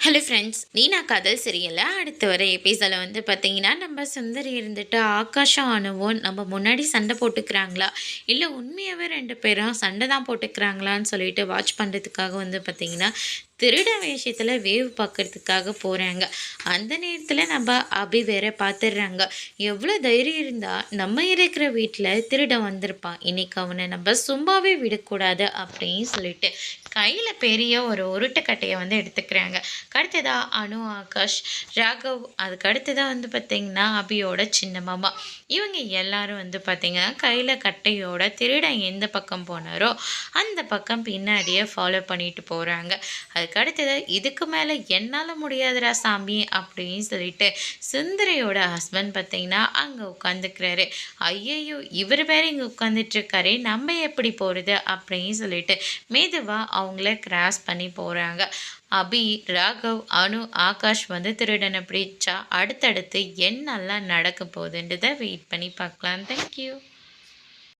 Hello friends நீனா காதல் சரியல அடுத்து வர எபிசோடில் வந்து பார்த்தீங்கன்னா நம்ம சுந்தரி இருந்துட்டு ஆகாஷம் அணுவும் நம்ம முன்னாடி சண்டை போட்டுக்கிறாங்களா? இல்லை உண்மையாகவே ரெண்டு பேரும் சண்டை தான் போட்டுக்கிறாங்களான்னு சொல்லிட்டு வாட்ச் பண்ணுறதுக்காக வந்து பார்த்தீங்கன்னா திருட விஷயத்தில் வேவ் பார்க்கறதுக்காக போகிறாங்க அந்த நேரத்தில் நம்ம அபி வேற பார்த்துடுறாங்க எவ்வளோ தைரியம் இருந்தால் நம்ம இருக்கிற வீட்டில் திருட வந்திருப்பான். இன்னைக்கு அவனை நம்ம சும்மாவே விடக்கூடாது அப்படின்னு சொல்லிட்டு கையில் பெரிய ஒரு உருட்டுக்கட்டையை வந்து எடுத்துக்கிறாங்க. அடுத்ததாக அனு ஆகாஷ் ராகவ். அதுக்கு அடுத்ததாக வந்து பார்த்திங்கன்னா அபியோட சின்ன மாமா. இவங்க எல்லாரும் வந்து பார்த்திங்கன்னா கையில் கட்டையோட திருடன் எந்த பக்கம் போனாரோ அந்த பக்கம் பின்னாடியே ஃபாலோ பண்ணிட்டு போகிறாங்க அது அதுக்கு அடுத்தது இதுக்கு மேலே என்னால் முடியாதுடா சாமி அப்படின்னு சொல்லிட்டு சுந்தரையோட ஹஸ்பண்ட் பார்த்தீங்கன்னா அங்கே உட்காந்துக்கிறாரு ஐயையோ இவர் வேற இங்கே உட்காந்துட்ருக்காரு நம்ம எப்படி போகிறது அப்படின்னு சொல்லிட்டு மெதுவாக அவங்கள கிராஸ் பண்ணி போகிறாங்க அபி ராகவ் அனு ஆகாஷ் வந்து திருடனை பிடிச்சா அடுத்தடுத்து என்னெல்லாம் நடக்க போகுதுன்றதை வெயிட் பண்ணி பார்க்கலாம். தேங்க்யூ